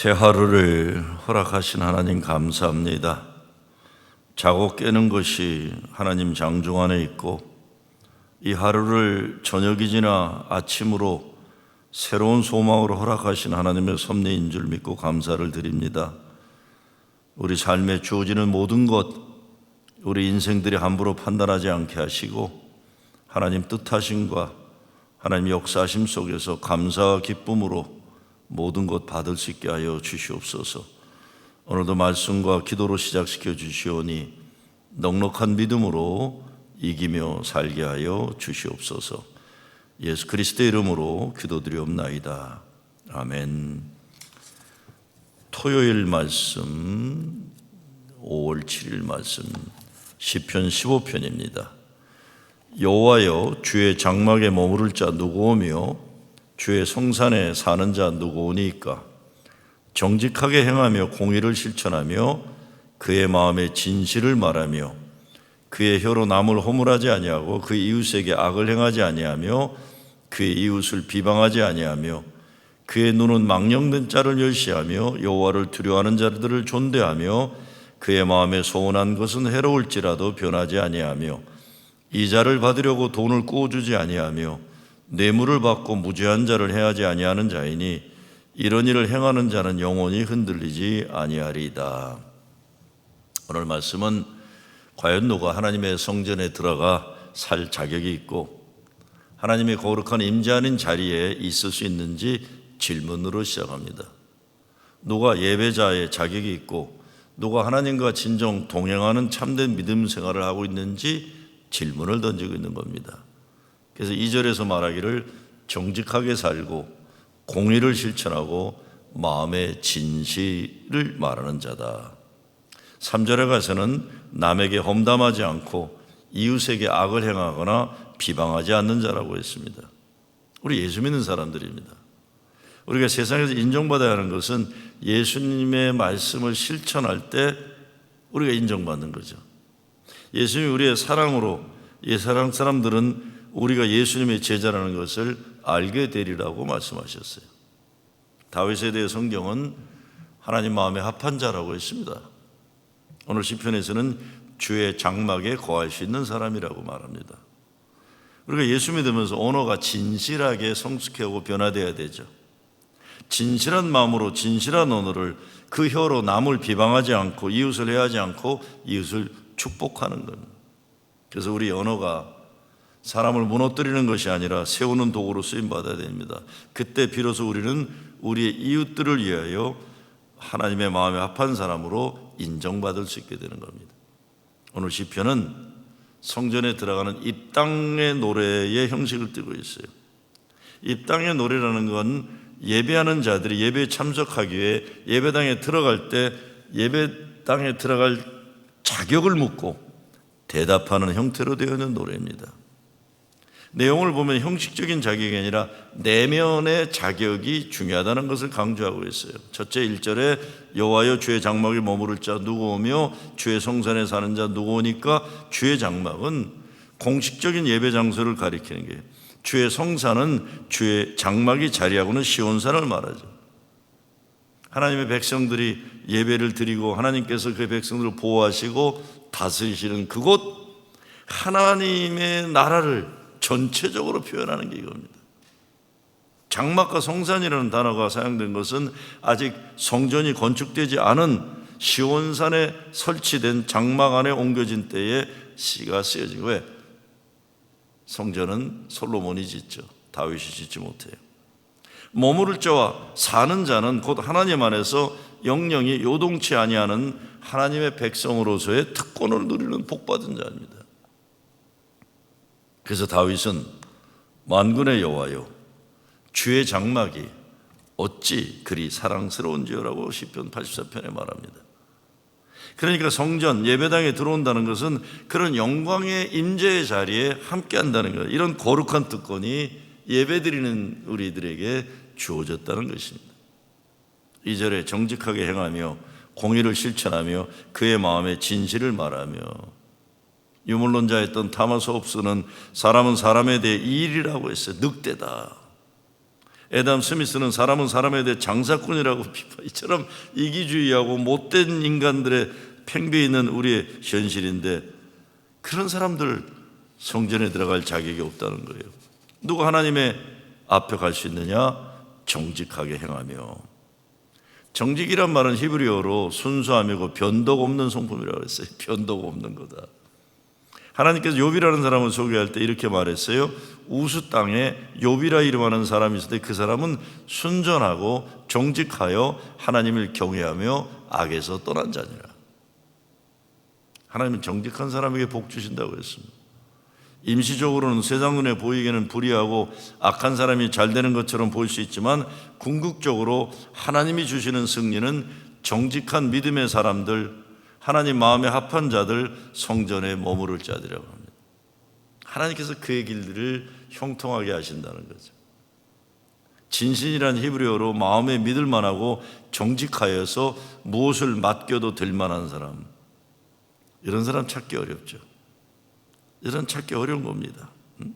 새 하루를 허락하신 하나님 감사합니다. 자고 깨는 것이 하나님 장중 안에 있고 이 하루를 저녁이 지나 아침으로 새로운 소망으로 허락하신 하나님의 섭리인 줄 믿고 감사를 드립니다. 우리 삶에 주어지는 모든 것, 우리 인생들이 함부로 판단하지 않게 하시고 하나님 뜻하심과 하나님 역사심 속에서 감사와 기쁨으로 모든 것 받을 수 있게 하여 주시옵소서. 오늘도 말씀과 기도로 시작시켜 주시오니 넉넉한 믿음으로 이기며 살게 하여 주시옵소서. 예수 그리스도의 이름으로 기도드리옵나이다. 아멘. 토요일 말씀 5월 7일 말씀 시편 15편입니다. 여호와여 주의 장막에 머무를 자 누구오며 주의 성산에 사는 자 누구오니까? 정직하게 행하며 공의를 실천하며 그의 마음에 진실을 말하며 그의 혀로 남을 허물하지 아니하고 그 이웃에게 악을 행하지 아니하며 그의 이웃을 비방하지 아니하며 그의 눈은 망령된 자를 멸시하며 여호와를 두려워하는 자들을 존대하며 그의 마음에 소원한 것은 해로울지라도 변하지 아니하며 이자를 받으려고 돈을 꾸어주지 아니하며 뇌물을 받고 무죄한 자를 해하지 아니하는 자이니 이런 일을 행하는 자는 영원히 흔들리지 아니하리이다. 오늘 말씀은 과연 누가 하나님의 성전에 들어가 살 자격이 있고 하나님의 거룩한 임재하는 자리에 있을 수 있는지 질문으로 시작합니다. 누가 예배자의 자격이 있고 누가 하나님과 진정 동행하는 참된 믿음 생활을 하고 있는지 질문을 던지고 있는 겁니다. 그래서 2절에서 말하기를 정직하게 살고 공의를 실천하고 마음의 진실을 말하는 자다. 3절에 가서는 남에게 험담하지 않고 이웃에게 악을 행하거나 비방하지 않는 자라고 했습니다. 우리 예수 믿는 사람들입니다. 우리가 세상에서 인정받아야 하는 것은 예수님의 말씀을 실천할 때 우리가 인정받는 거죠. 예수님이 우리의 사랑으로 이 사랑 사람들은 우리가 예수님의 제자라는 것을 알게 되리라고 말씀하셨어요. 다윗에 대해 성경은 하나님 마음에 합한 자라고 했습니다. 오늘 시편에서는 주의 장막에 거할 수 있는 사람이라고 말합니다. 우리가 예수 믿으면서 언어가 진실하게 성숙하고 변화되어야 되죠. 진실한 마음으로 진실한 언어를 그 혀로 남을 비방하지 않고 이웃을 해하지 않고 이웃을 축복하는 겁니다. 그래서 우리 언어가 사람을 무너뜨리는 것이 아니라 세우는 도구로 쓰임 받아야 됩니다. 그때 비로소 우리는 우리의 이웃들을 위하여 하나님의 마음에 합한 사람으로 인정받을 수 있게 되는 겁니다. 오늘 시편은 성전에 들어가는 입당의 노래의 형식을 띠고 있어요. 입당의 노래라는 건 예배하는 자들이 예배에 참석하기 위해 예배당에 들어갈 때 예배당에 들어갈 자격을 묻고 대답하는 형태로 되어 있는 노래입니다. 내용을 보면 형식적인 자격이 아니라 내면의 자격이 중요하다는 것을 강조하고 있어요. 첫째 1절에 여호와여 주의 장막에 머무를 자 누구 오며 주의 성산에 사는 자 누구 오니까 주의 장막은 공식적인 예배 장소를 가리키는 게 주의 성산은 주의 장막이 자리하고는 시온산을 말하죠. 하나님의 백성들이 예배를 드리고 하나님께서 그 백성들을 보호하시고 다스리시는 그곳 하나님의 나라를 전체적으로 표현하는 게 이겁니다. 장막과 성산이라는 단어가 사용된 것은 아직 성전이 건축되지 않은 시온산에 설치된 장막 안에 옮겨진 때에 시가 쓰여진 왜? 성전은 솔로몬이 짓죠. 다윗이 짓지 못해요. 머무를 자와 사는 자는 곧 하나님 안에서 영영이 요동치 아니하는 하나님의 백성으로서의 특권을 누리는 복받은 자입니다. 그래서 다윗은 만군의 여호와요 주의 장막이 어찌 그리 사랑스러운지요라고 시편 84편에 말합니다. 그러니까 성전 예배당에 들어온다는 것은 그런 영광의 임재의 자리에 함께 한다는 것. 이런 거룩한 특권이 예배드리는 우리들에게 주어졌다는 것입니다. 이절에 정직하게 행하며 공의를 실천하며 그의 마음에 진실을 말하며 유물론자였던 타마스 홉스는 사람은 사람에 대해 이일이라고 했어요. 늑대다. 에담 스미스는 사람은 사람에 대해 장사꾼이라고 비판. 이처럼 이기주의하고 못된 인간들의 팽배 있는 우리의 현실인데 그런 사람들 성전에 들어갈 자격이 없다는 거예요. 누가 하나님의 앞에 갈 수 있느냐? 정직하게 행하며. 정직이란 말은 히브리어로 순수함이고 변덕 없는 성품이라고 했어요. 변덕 없는 거다. 하나님께서 욥이라는 사람을 소개할 때 이렇게 말했어요. 우수 땅에 욥이라 이름하는 사람이 있을 때그 사람은 순전하고 정직하여 하나님을 경외하며 악에서 떠난 자니라. 하나님은 정직한 사람에게 복 주신다고 했습니다. 임시적으로는 세상 눈에 보이기에는 불의하고 악한 사람이 잘 되는 것처럼 보일 수 있지만 궁극적으로 하나님이 주시는 승리는 정직한 믿음의 사람들, 하나님 마음에 합한 자들, 성전에 머무를 자들이라고 합니다. 하나님께서 그의 길들을 형통하게 하신다는 거죠. 진신이란 히브리어로 마음에 믿을 만하고 정직하여서 무엇을 맡겨도 될 만한 사람. 이런 사람 찾기 어렵죠. 이런 찾기 어려운 겁니다. 음?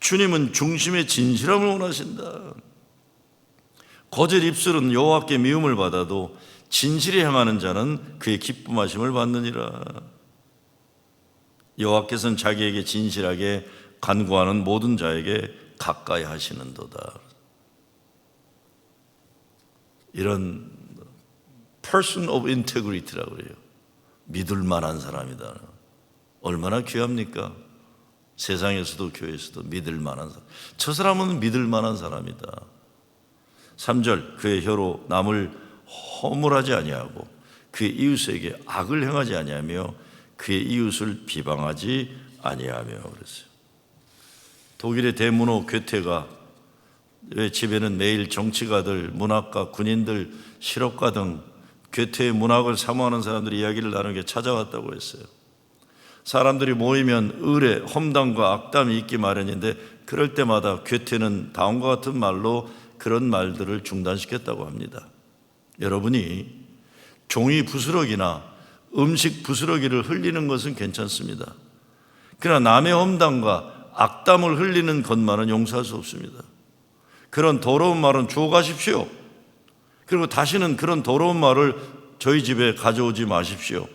주님은 중심의 진실함을 원하신다. 거짓 입술은 여호와께 미움을 받아도 진실에 향하는 자는 그의 기쁨하심을 받느니라. 여호와께서는 자기에게 진실하게 간구하는 모든 자에게 가까이 하시는도다. 이런 person of integrity라고 그래요. 믿을 만한 사람이다. 얼마나 귀합니까? 세상에서도 교회에서도 믿을 만한 사람. 저 사람은 믿을 만한 사람이다. 3절 그의 혀로 남을 허물하지 아니하고 그의 이웃에게 악을 행하지 아니하며 그의 이웃을 비방하지 아니하며 그랬어요. 독일의 대문호 괴테가 왜 집에는 매일 정치가들, 문학가, 군인들, 실업가 등 괴테의 문학을 사모하는 사람들이 이야기를 나누게 찾아왔다고 했어요. 사람들이 모이면 의뢰, 험담과 악담이 있기 마련인데 그럴 때마다 괴테는 다음과 같은 말로 그런 말들을 중단시켰다고 합니다. 여러분이 종이 부스러기나 음식 부스러기를 흘리는 것은 괜찮습니다. 그러나 남의 험담과 악담을 흘리는 것만은 용서할 수 없습니다. 그런 더러운 말은 주워 가십시오. 그리고 다시는 그런 더러운 말을 저희 집에 가져오지 마십시오.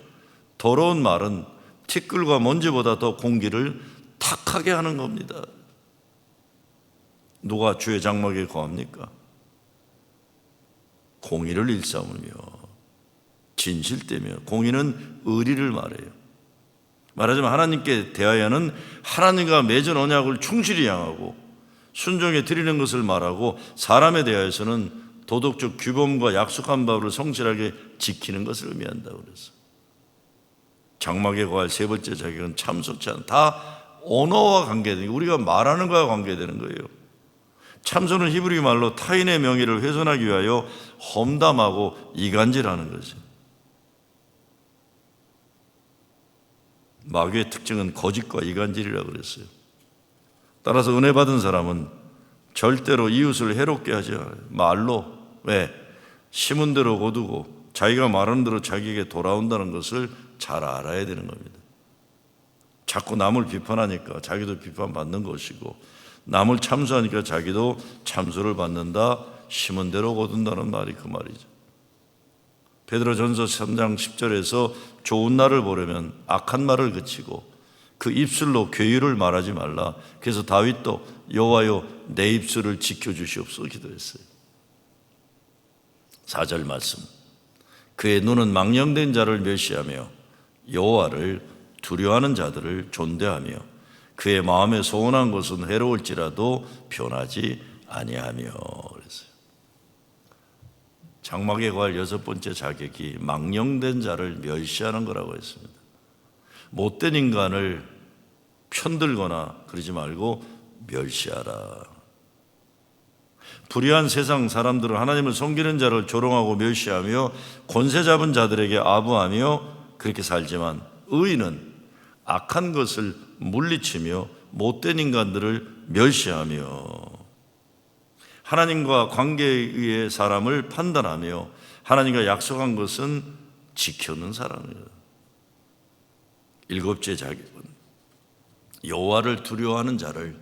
더러운 말은 티끌과 먼지보다 더 공기를 탁하게 하는 겁니다. 누가 주의 장막에 거합니까? 공의를 일삼으며 진실되며 공의는 의리를 말해요. 말하자면 하나님께 대하여는 하나님과 맺은 언약을 충실히 향하고 순종에 드리는 것을 말하고 사람에 대하여서는 도덕적 규범과 약속한 바를 성실하게 지키는 것을 의미한다고 그랬어. 장막에 거할 세 번째 자격은 참석치 않다. 다 언어와 관계되는 우리가 말하는 거와 관계되는 거예요. 참선은 히브리 말로 타인의 명예를 훼손하기 위하여 험담하고 이간질하는 거죠. 마귀의 특징은 거짓과 이간질이라고 그랬어요. 따라서 은혜 받은 사람은 절대로 이웃을 해롭게 하지 않아요. 말로 왜 심은 대로 거두고 자기가 말하는 대로 자기에게 돌아온다는 것을 잘 알아야 되는 겁니다. 자꾸 남을 비판하니까 자기도 비판받는 것이고 남을 참수하니까 자기도 참수를 받는다. 심은 대로 거둔다는 말이 그 말이죠. 베드로전서 3장 10절에서 좋은 날을 보려면 악한 말을 그치고 그 입술로 괴유를 말하지 말라. 그래서 다윗도 여호와여 내 입술을 지켜 주시옵소서 기도했어요. 4절 말씀. 그의 눈은 망령된 자를 멸시하며 여호와를 두려워하는 자들을 존대하며 그의 마음에 소원한 것은 해로울지라도 변하지 아니하며 그랬어요. 장막에 관할 여섯 번째 자격이 망령된 자를 멸시하는 거라고 했습니다. 못된 인간을 편들거나 그러지 말고 멸시하라. 불의한 세상 사람들은 하나님을 섬기는 자를 조롱하고 멸시하며 권세 잡은 자들에게 아부하며 그렇게 살지만 의인은 악한 것을 물리치며 못된 인간들을 멸시하며 하나님과 관계에 의해 사람을 판단하며 하나님과 약속한 것은 지켜는 사람이에요. 일곱째 자격은 여호와를 두려워하는 자를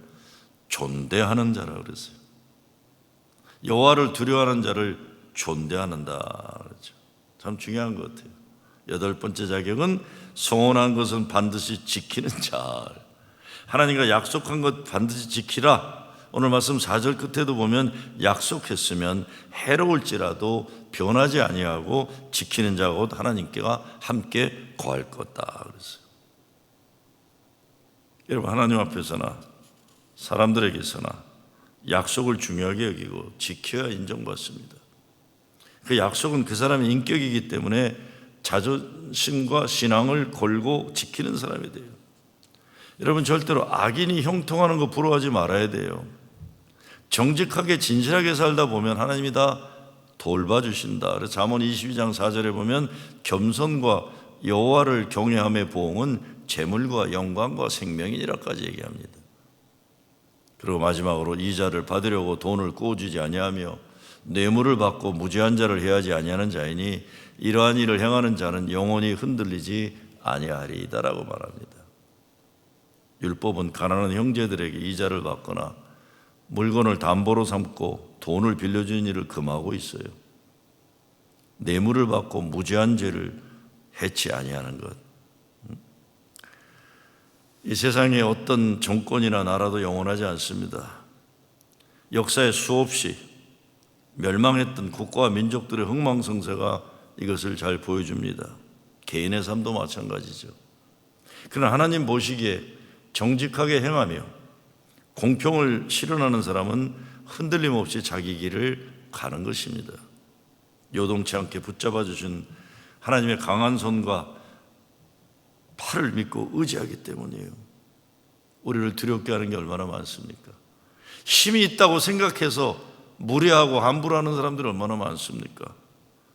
존대하는 자라 그랬어요. 여호와를 두려워하는 자를 존대하는다. 그렇죠. 참 중요한 것 같아요. 여덟 번째 자격은 소원한 것은 반드시 지키는 자. 하나님과 약속한 것 반드시 지키라. 오늘 말씀 4절 끝에도 보면 약속했으면 해로울지라도 변하지 아니하고 지키는 자가 곧 하나님께가 함께 거할 것다. 그랬어요. 여러분 하나님 앞에서나 사람들에게서나 약속을 중요하게 여기고 지켜야 인정받습니다. 그 약속은 그 사람의 인격이기 때문에 자존심과 신앙을 걸고 지키는 사람이 돼요. 여러분 절대로 악인이 형통하는 거 부러워하지 말아야 돼요. 정직하게 진실하게 살다 보면 하나님이 다 돌봐주신다. 그래서 잠언 22장 4절에 보면 겸손과 여호와를 경외함의 보응은 재물과 영광과 생명이니라까지 얘기합니다. 그리고 마지막으로 이자를 받으려고 돈을 꾸어주지 아니하며 뇌물을 받고 무죄한 자를 해하지 아니하는 자이니 이러한 일을 행하는 자는 영원히 흔들리지 아니하리이다라고 말합니다. 율법은 가난한 형제들에게 이자를 받거나 물건을 담보로 삼고 돈을 빌려주는 일을 금하고 있어요. 뇌물을 받고 무죄한 죄를 해치 아니하는 것. 이 세상에 어떤 정권이나 나라도 영원하지 않습니다. 역사에 수없이 멸망했던 국가와 민족들의 흥망성쇠가 이것을 잘 보여줍니다. 개인의 삶도 마찬가지죠. 그러나 하나님 보시기에 정직하게 행하며 공평을 실현하는 사람은 흔들림 없이 자기 길을 가는 것입니다. 요동치 않게 붙잡아 주신 하나님의 강한 손과 팔을 믿고 의지하기 때문이에요. 우리를 두렵게 하는 게 얼마나 많습니까? 힘이 있다고 생각해서 무례하고 함부로 하는 사람들이 얼마나 많습니까?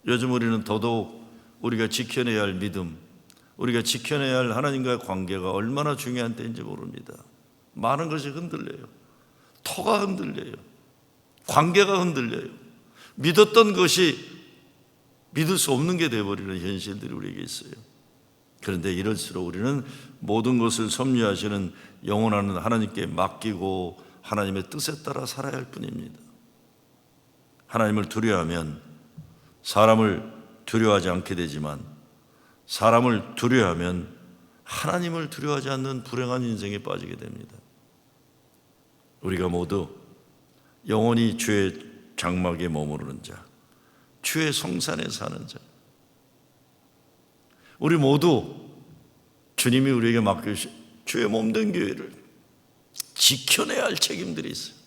요즘 우리는 더더욱 우리가 지켜내야 할 믿음, 우리가 지켜내야 할 하나님과의 관계가 얼마나 중요한 때인지 모릅니다. 많은 것이 흔들려요. 터가 흔들려요. 관계가 흔들려요. 믿었던 것이 믿을 수 없는 게 되어버리는 현실들이 우리에게 있어요. 그런데 이럴수록 우리는 모든 것을 섭리하시는 영원한 하나님께 맡기고 하나님의 뜻에 따라 살아야 할 뿐입니다. 하나님을 두려워하면 사람을 두려워하지 않게 되지만 사람을 두려워하면 하나님을 두려워하지 않는 불행한 인생에 빠지게 됩니다. 우리가 모두 영원히 주의 장막에 머무르는 자, 주의 성산에 사는 자, 우리 모두 주님이 우리에게 맡겨주신 주의 몸된 교회를 지켜내야 할 책임들이 있어요.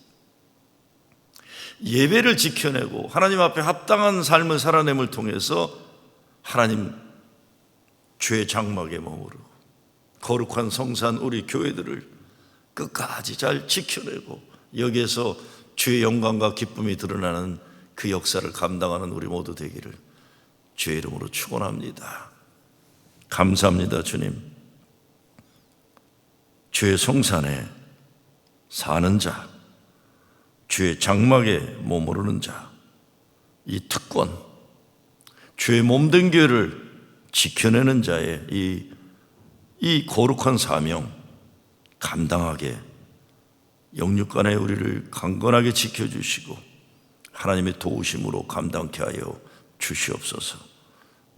예배를 지켜내고 하나님 앞에 합당한 삶을 살아냄을 통해서 하나님 주의 장막에 머무르고 거룩한 성산 우리 교회들을 끝까지 잘 지켜내고 여기에서 주의 영광과 기쁨이 드러나는 그 역사를 감당하는 우리 모두 되기를 주의 이름으로 축원합니다. 감사합니다, 주님. 주의 성산에 사는 자, 주의 장막에 머무르는 자, 이 특권, 주의 몸된 교회를 지켜내는 자의 이, 이 거룩한 사명 감당하게 영육간에 우리를 강건하게 지켜주시고 하나님의 도우심으로 감당케 하여 주시옵소서.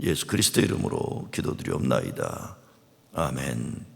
예수 그리스도 이름으로 기도드리옵나이다. 아멘.